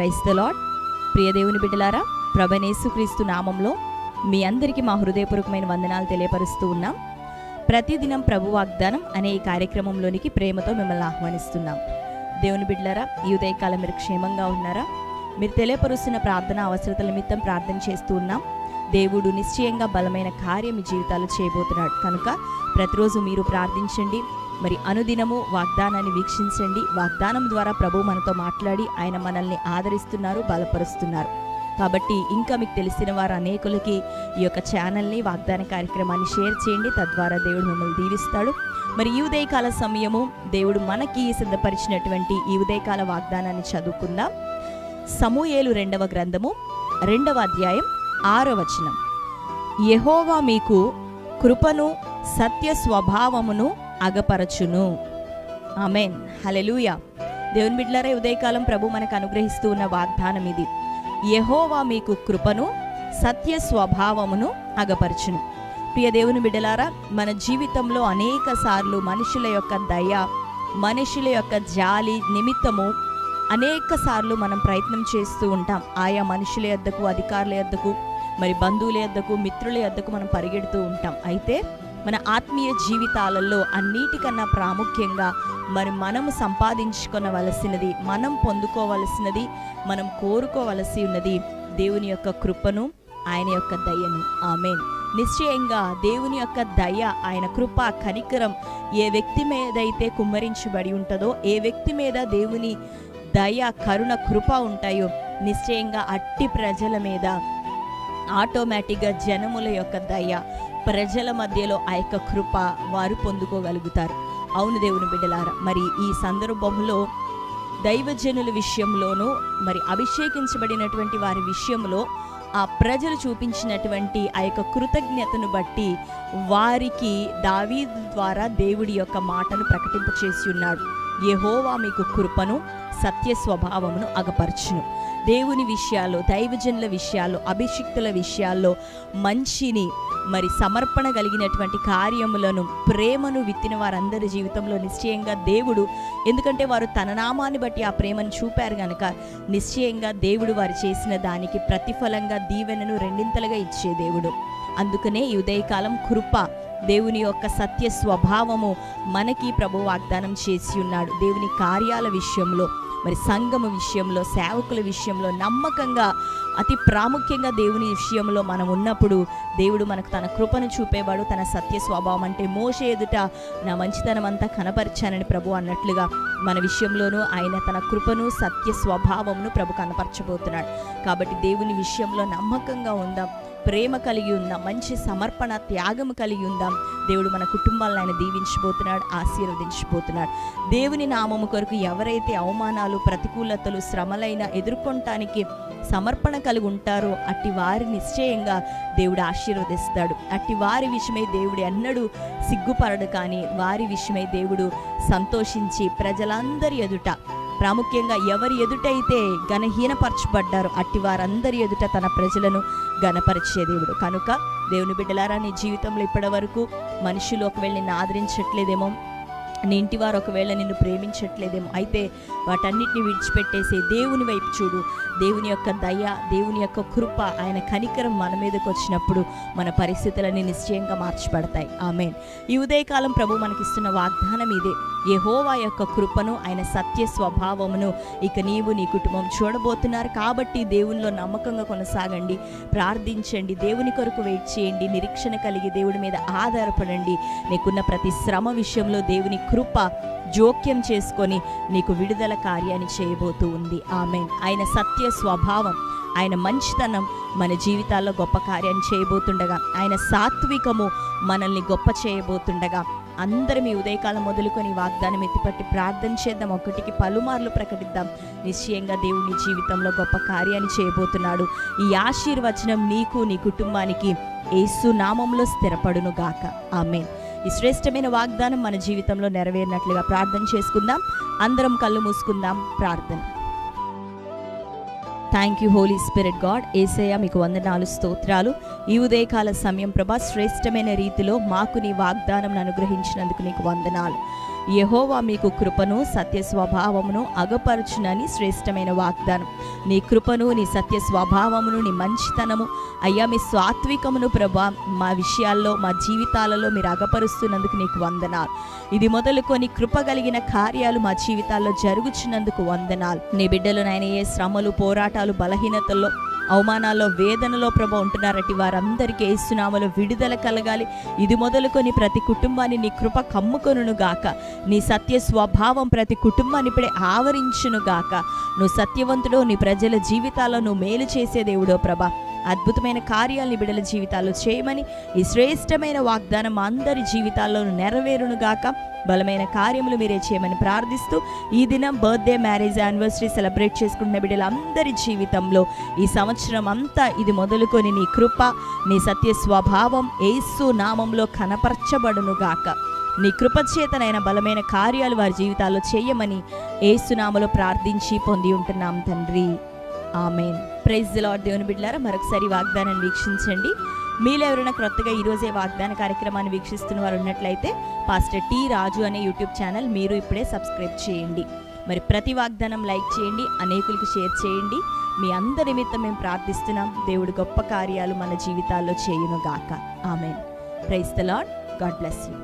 క్రైస్త the lord ప్రియ దేవుని బిడ్డలారా ప్రభనేసుక్రీస్తు నామంలో మీ అందరికీ మా హృదయపూర్వకమైన వందనాలు తెలియపరుస్తూ ఉన్నాం. ప్రతిదినం ప్రభు వాగ్దానం అనే ఈ కార్యక్రమంలోనికి ప్రేమతో మిమ్మల్ని ఆహ్వానిస్తున్నాం. దేవుని బిడ్డలారా ఈ ఉదయకాలం మీరు క్షేమంగా ఉన్నారా? మీరు తెలియపరుస్తున్న ప్రార్థన అవసరతల నిమిత్తం ప్రార్థన చేస్తూ ఉన్నాం. దేవుడు నిశ్చయంగా బలమైన కార్యం మీ జీవితాలు చేయబోతున్నాడు. కనుక ప్రతిరోజు మీరు ప్రార్థించండి. మరి అనుదినము వాగ్దానాన్ని వీక్షించండి. వాగ్దానం ద్వారా ప్రభు మనతో మాట్లాడి ఆయన మనల్ని ఆదరిస్తున్నారు బలపరుస్తున్నారు. కాబట్టి ఇంకా మీకు తెలిసిన వారు అనేకులకి ఈ యొక్క ఛానల్ని వాగ్దాన కార్యక్రమాన్ని షేర్ చేయండి. తద్వారా దేవుడు మిమ్మల్ని దీవిస్తాడు. మరి ఈ ఉదయకాల సమయము దేవుడు మనకి సిద్ధపరిచినటువంటి ఈ ఉదయకాల వాగ్దానాన్ని చదువుకుందాం. సమూయేలు రెండవ గ్రంథము రెండవ అధ్యాయం ఆరో వచనం. యహోవా మీకు కృపను సత్య స్వభావమును అగపరచును. ఆమెన్. హలెలూయ దేవుని బిడ్డలారా ఉదయకాలం ప్రభు మనకు అనుగ్రహిస్తూ ఉన్న వాగ్దానం ఇది. యహోవా మీకు కృపను సత్య స్వభావమును అగపరచును. ప్రియ దేవుని బిడ్డలారా మన జీవితంలో అనేక సార్లు మనుషుల యొక్క దయ మనుషుల యొక్క జాలి నిమిత్తము అనేక సార్లు మనం ప్రయత్నం చేస్తూ ఉంటాం. ఆయా మనుషుల యొద్దకు అధికారుల యొద్దకు మరి బంధువుల యొద్దకు మిత్రుల యొద్దకు మనం పరిగెడుతూ ఉంటాం. అయితే మన ఆత్మీయ జీవితాలలో అన్నిటికన్నా ప్రాముఖ్యంగా మరి మనం సంపాదించుకొనవలసినది మనం పొందుకోవలసినది మనం కోరుకోవలసి ఉన్నది దేవుని యొక్క కృపను ఆయన యొక్క దయను. ఆమెన్. నిశ్చయంగా దేవుని యొక్క దయ ఆయన కృప కనికరం ఏ వ్యక్తి మీదైతే కుమ్మరించబడి ఉంటుందో ఏ వ్యక్తి మీద దేవుని దయ కరుణ కృప ఉంటాయో నిశ్చయంగా అట్టి ప్రజల మీద ఆటోమేటిక్గా జనముల యొక్క దయ ప్రజల మధ్యలో ఆ యొక్క కృప వారు పొందుకోగలుగుతారు. అవును దేవుని బిడ్డలారా మరి ఈ సందర్భంలో దైవజనుల విషయంలోనూ మరి అభిషేకించబడినటువంటి వారి విషయంలో ఆ ప్రజలు చూపించినటువంటి ఆ యొక్క కృతజ్ఞతను బట్టి వారికి దావీదు ద్వారా దేవుడి యొక్క మాటను ప్రకటింపచేసి ఉన్నాడు. యహోవా మీకు కృపను సత్య స్వభావమును అగపరచును. దేవుని విషయాల్లో దైవజనుల విషయాల్లో అభిషిక్తుల విషయాల్లో మంచిని మరి సమర్పణ కలిగినటువంటి కార్యములను ప్రేమను విత్తిన వారందరి జీవితంలో నిశ్చయంగా దేవుడు ఎందుకంటే వారు తన నామాన్ని బట్టి ఆ ప్రేమను చూపారు కనుక నిశ్చయంగా దేవుడు వారు చేసిన దానికి ప్రతిఫలంగా దీవెనను రెండింతలుగా ఇచ్చే దేవుడు. అందుకనే ఈ ఉదయకాలం కృప దేవుని యొక్క సత్య స్వభావము మనకి ప్రభు వాగ్దానం చేసి ఉన్నాడు. దేవుని కార్యాల విషయంలో మరి సంఘము విషయంలో సేవకుల విషయంలో నమ్మకంగా అతి ప్రాముఖ్యంగా దేవుని విషయంలో మనం ఉన్నప్పుడు దేవుడు మనకు తన కృపను చూపేవాడు తన సత్య స్వభావం అంటే మోస ఎదుట నా మంచితనం అంతా కనపరిచానని ప్రభు అన్నట్లుగా మన విషయంలోనూ ఆయన తన కృపను సత్య స్వభావమును ప్రభు కనపరచబోతున్నాడు. కాబట్టి దేవుని విషయంలో నమ్మకంగా ఉందాం. ప్రేమ కలిగి ఉందాం మంచి సమర్పణ త్యాగం కలిగి ఉందాం. దేవుడు మన కుటుంబాలను ఆయన దీవించిపోతున్నాడు ఆశీర్వదించిపోతున్నాడు దేవుని నామము కొరకు ఎవరైతే అవమానాలు ప్రతికూలతలు శ్రమలైన ఎదుర్కొనటానికి సమర్పణ కలిగి ఉంటారో అట్టి వారి నిశ్చయంగా దేవుడు ఆశీర్వదిస్తాడు. అట్టి వారి విషయమై దేవుడు ఎన్నడూ సిగ్గుపడడు కానీ వారి విషయమై దేవుడు సంతోషించి ప్రజలందరి ఎదుట ప్రాముఖ్యంగా ఎవరి ఎదుటైతే ఘనహీనపరచబడ్డారో అట్టి వారందరి ఎదుట తన ప్రజలను గణపరిచే దేవుడు. కనుక దేవుని బిడ్డలారా నీ జీవితంలో ఇప్పటి వరకు మనుషులు ఒకవేళ నిన్ను ఆదరించట్లేదేమో నీ ఇంటి వారు ఒకవేళ నిన్ను ప్రేమించట్లేదేమో అయితే వాటన్నిటిని విడిచిపెట్టేసి దేవుని వైపు చూడు. దేవుని యొక్క దయ దేవుని యొక్క కృప ఆయన కనికరం మన మీదకి వచ్చినప్పుడు మన పరిస్థితులన్నీ నిశ్చయంగా మార్చబడతాయి ఆమె ఈ ఉదయకాలం ప్రభు మనకిస్తున్న వాగ్దానం ఇదే. యహోవా యొక్క కృపను ఆయన సత్య స్వభావమును ఇక నీవు నీ కుటుంబం చూడబోతున్నారు కాబట్టి దేవునిలో నమ్మకంగా కొనసాగండి ప్రార్థించండి దేవుని కొరకు వెయిట్ చేయండి నిరీక్షణ కలిగి దేవుడి మీద ఆధారపడండి. నీకున్న ప్రతి శ్రమ విషయంలో దేవుని కృప జోక్యం చేసుకొని నీకు విడుదల కార్యాన్ని చేయబోతూ ఉంది. ఆమె ఆయన సత్య స్వభావం ఆయన మంచితనం మన జీవితాల్లో గొప్ప కార్యాన్ని చేయబోతుండగా ఆయన సాత్వికము మనల్ని గొప్ప చేయబోతుండగా అందరం ఈ ఉదయకాలం మొదలుకొని వాగ్దానం ఎత్తిపట్టి ప్రార్థన చేద్దాం. ఒకటికి పలుమార్లు ప్రకటిద్దాం. నిశ్చయంగా దేవుని జీవితంలో గొప్ప కార్యాన్ని చేయబోతున్నాడు. ఈ ఆశీర్వచనం నీకు నీ కుటుంబానికి ఏసు నామంలో స్థిరపడును గాక ఆమె ఈ శ్రేష్టమైన వాగ్దానం మన జీవితంలో నెరవేరినట్లుగా ప్రార్థన చేసుకుందాం. అందరం కళ్ళు మూసుకుందాం. ప్రార్థన. Thank you Holy Spirit God Yesayya మీకు వందనాలు స్తోత్రాలు. ఈ ఉదయకాల సమయం ప్రభా శ్రేష్టమైన రీతిలో మాకు నీ వాగ్దానం అనుగ్రహించినందుకు నీకు వందనాలు. యహోవా మీకు కృపను సత్య స్వభావమును అగపరచునని శ్రేష్టమైన వాగ్దానం. నీ కృపను నీ సత్య స్వభావమును నీ మంచితనము అయ్యా మీ సాత్వికమును ప్రభా మా విషయాల్లో మా జీవితాలలో మీరు అగపరుస్తున్నందుకు నీకు వందనాలు. ఇది మొదలుకొని కృప కలిగిన కార్యాలు మా జీవితాల్లో జరుగుచున్నందుకు వందనాలు. నీ బిడ్డలు నాయన ఏ శ్రమలు పోరాటాలు బలహీనతల్లో అవమానాల్లో వేదనలో ప్రభ ఉంటున్నారటి వారందరికీ ఏసునామలో విడుదల కలగాలి. ఇది మొదలుకొని ప్రతి కుటుంబాన్ని నీ కృప కమ్ముకొనును గాక. నీ సత్య స్వభావం ప్రతి కుటుంబాన్ని ఇప్పుడే ఆవరించును గాక. నువ్వు సత్యవంతుడు నీ ప్రజల జీవితాలను మేలు చేసే దేవుడో ప్రభా. అద్భుతమైన కార్యాలని బిడల జీవితాల్లో చేయమని ఈ శ్రేష్టమైన వాగ్దానం అందరి జీవితాల్లో నెరవేరును గాక బలమైన కార్యములు మీరే చేయమని ప్రార్థిస్తూ ఈ దినం బర్త్డే మ్యారేజ్ యానివర్సరీ సెలబ్రేట్ చేసుకుంటున్న బిడ్డలందరి జీవితంలో ఈ సంవత్సరం అంతా ఇది మొదలుకొని నీ కృప నీ సత్య స్వభావం ఏసు నామంలో కనపరచబడును గాక నీ కృపచేతనైన బలమైన కార్యాలు వారి జీవితాల్లో చేయమని ఏసునామలో ప్రార్థించి పొంది ఉంటున్నాం తండ్రి. ఆమెన్. ప్రైజ్ లార్డ్ దేవుని బిడ్డారా మరొకసారి వాగ్దానాన్ని వీక్షించండి. మీలో ఎవరైనా క్రొత్తగా ఈరోజే వాగ్దాన కార్యక్రమాన్ని వీక్షిస్తున్న వారు ఉన్నట్లయితే పాస్టర్ టి రాజు అనే యూట్యూబ్ ఛానల్ మీరు ఇప్పుడే సబ్స్క్రైబ్ చేయండి. మరి ప్రతి వాగ్దానం లైక్ చేయండి అనేకులకు షేర్ చేయండి. మీ అందరి నిమిత్తం మేము ప్రార్థిస్తున్నాం దేవుడు గొప్ప కార్యాలు మన జీవితాల్లో చేయును గాక amen. Praise the Lord God bless you